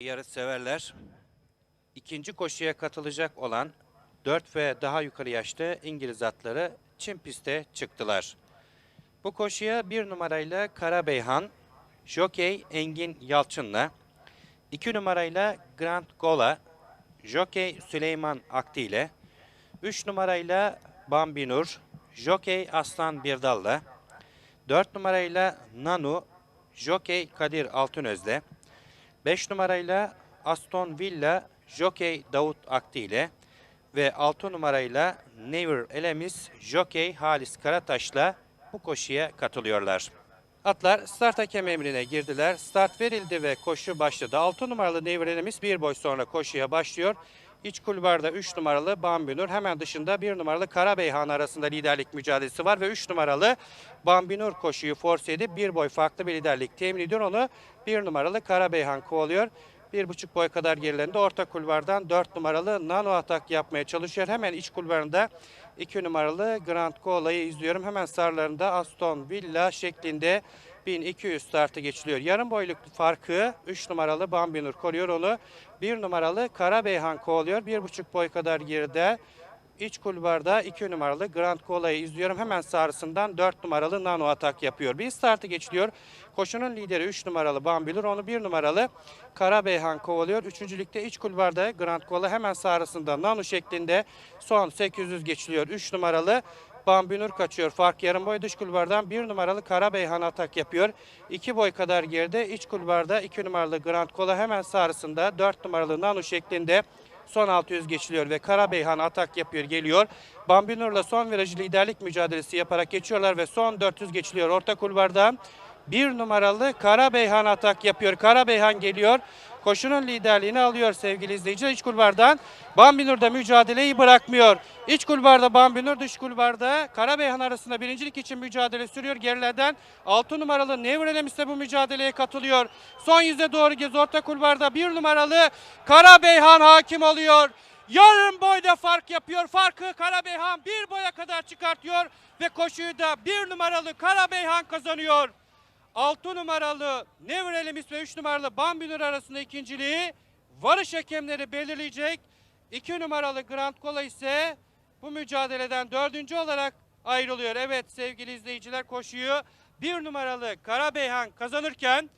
Yarış severler. İkinci koşuya katılacak olan 4 ve daha yukarı yaşta İngiliz atları çim piste çıktılar. Bu koşuya bir numarayla Karabeyhan, Jockey Engin Yalçın'la, 2 numarayla Grand Gola, Jockey Süleyman Akti ile, 3 numarayla Bambinur, Jockey Aslan Birdal'la, 4 numarayla Nanu, Jockey Kadir Altınöz'le, 5 numarayla Aston Villa Jockey Davut Akti ile ve 6 numarayla Never Elemis Jockey Halis Karataş'la bu koşuya katılıyorlar. Atlar start hakem emrine girdiler. Start verildi ve koşu başladı. 6 numaralı Never Elemis bir boy sonra koşuya başlıyor. İç kulvarda 3 numaralı Bambinur hemen dışında 1 numaralı Karabeyhan arasında liderlik mücadelesi var ve 3 numaralı Bambinur koşuyu force edip bir boy farklı bir liderlik temin ediyor. Onu 1 numaralı Karabeyhan kovalıyor. Bir buçuk boy kadar gerilerinde orta kulvardan 4 numaralı Nano atak yapmaya çalışıyor. Hemen iç kulvarında 2 numaralı Grand Cola'yı izliyorum. Hemen sarılarında Aston Villa şeklinde 1200 startı geçiliyor. Yarım boyluk farkı 3 numaralı Bambinur koruyor onu. 1 numaralı Karabeyhan kovalıyor. 1,5 boy kadar geride. İç kulvarda 2 numaralı Grand Cola'yı izliyorum. Hemen sarısından 4 numaralı Nano atak yapıyor. Bir startı geçiliyor. Koşunun lideri 3 numaralı Bambilur. Onu 1 numaralı Karabeyhan kovalıyor. Üçüncülükte iç kulvarda Grand Cola hemen sarısında Nano şeklinde son 800 geçiliyor. 3 numaralı Bambinur kaçıyor. Fark yarım boy dış kulvardan 1 numaralı Karabeyhan atak yapıyor. 2 boy kadar geride iç kulvarda 2 numaralı Grand Cola hemen sarısında 4 numaralı Nano şeklinde son 600 geçiliyor ve Karabeyhan atak yapıyor geliyor. Bambinur'la son virajı liderlik mücadelesi yaparak geçiyorlar ve son 400 geçiliyor orta kulvarda. Bir numaralı Karabeyhan atak yapıyor. Karabeyhan geliyor. Koşunun liderliğini alıyor sevgili izleyiciler. İç kulvardan Bambinur da mücadeleyi bırakmıyor. İç kulvarda Bambinur, dış kulvarda Karabeyhan arasında birincilik için mücadele sürüyor. Gerilerden 6 numaralı Never Elemis de bu mücadeleye katılıyor. Son yüze doğru gez orta kulvarda 1 numaralı Karabeyhan hakim oluyor. Yarım boyda fark yapıyor. Farkı Karabeyhan bir boya kadar çıkartıyor ve koşuyu da 1 numaralı Karabeyhan kazanıyor. 6 numaralı Never Elemis ve 3 numaralı Bambinur arasında ikinciliği varış hakemleri belirleyecek. 2 numaralı Grand Cola ise bu mücadeleden dördüncü olarak ayrılıyor. Evet sevgili izleyiciler koşuyu 1 numaralı Karabeyhan kazanırken